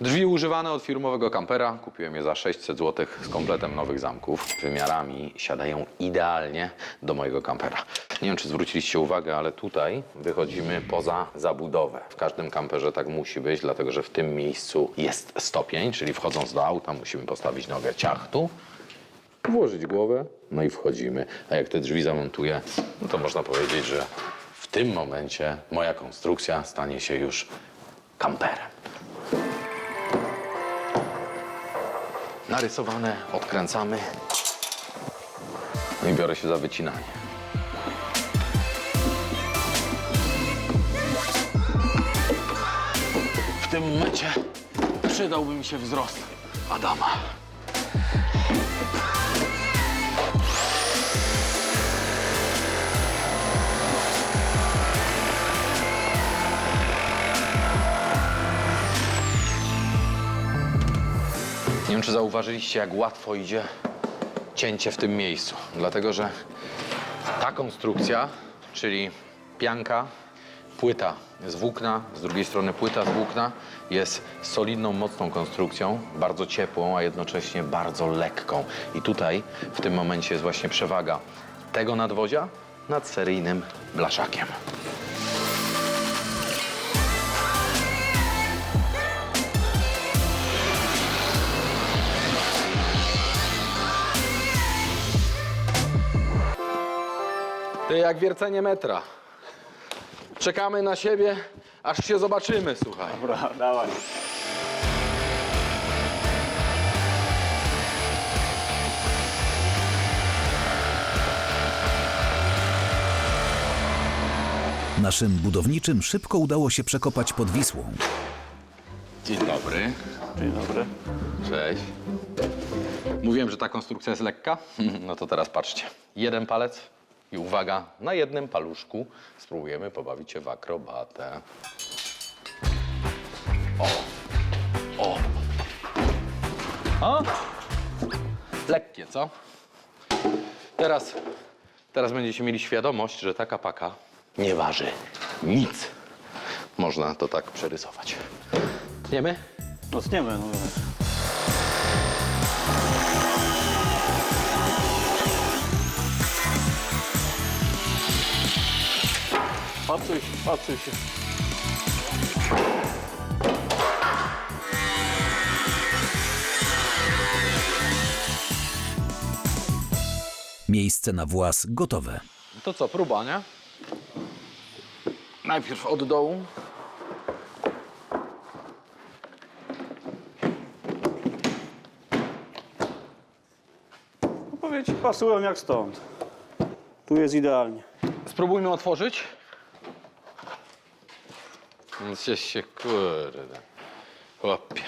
Drzwi używane od firmowego kampera. Kupiłem je za 600 zł z kompletem nowych zamków. Wymiarami siadają idealnie do mojego kampera. Nie wiem, czy zwróciliście uwagę, ale tutaj wychodzimy poza zabudowę. W każdym kamperze tak musi być, dlatego że w tym miejscu jest stopień, czyli wchodząc do auta musimy postawić nogę ciachtu, włożyć głowę, no i wchodzimy. A jak te drzwi zamontuję, no to można powiedzieć, że w tym momencie moja konstrukcja stanie się już kamperem. Narysowane, odkręcamy. No i biorę się za wycinanie. W tym momencie przydałby mi się wzrost Adama. Wiem, czy zauważyliście, jak łatwo idzie cięcie w tym miejscu. Dlatego, że ta konstrukcja, czyli pianka, płyta z włókna, z drugiej strony płyta z włókna, jest solidną, mocną konstrukcją, bardzo ciepłą, a jednocześnie bardzo lekką. I tutaj w tym momencie jest właśnie przewaga tego nadwozia nad seryjnym blaszakiem. Ty jak wiercenie metra. Czekamy na siebie, aż się zobaczymy, słuchaj. Dobra, dawaj. Naszym budowniczym szybko udało się przekopać pod Wisłą. Dzień dobry. Dzień dobry. Cześć. Mówiłem, że ta konstrukcja jest lekka? No to teraz patrzcie. Jeden palec i uwaga, na jednym paluszku spróbujemy pobawić się w akrobatę. O! O! O! Lekkie, co? Teraz, teraz będziecie mieli świadomość, że taka paka nie waży nic. Można to tak przerysować. Tniemy? No tniemy, no. Patrzyj, patrzyj się. Miejsce na włas gotowe. To co, próba, nie? Najpierw od dołu. No powiedz, pasują jak stąd. Tu jest idealnie. Spróbujmy otworzyć. Gdzieś się, kurde. Chłopie.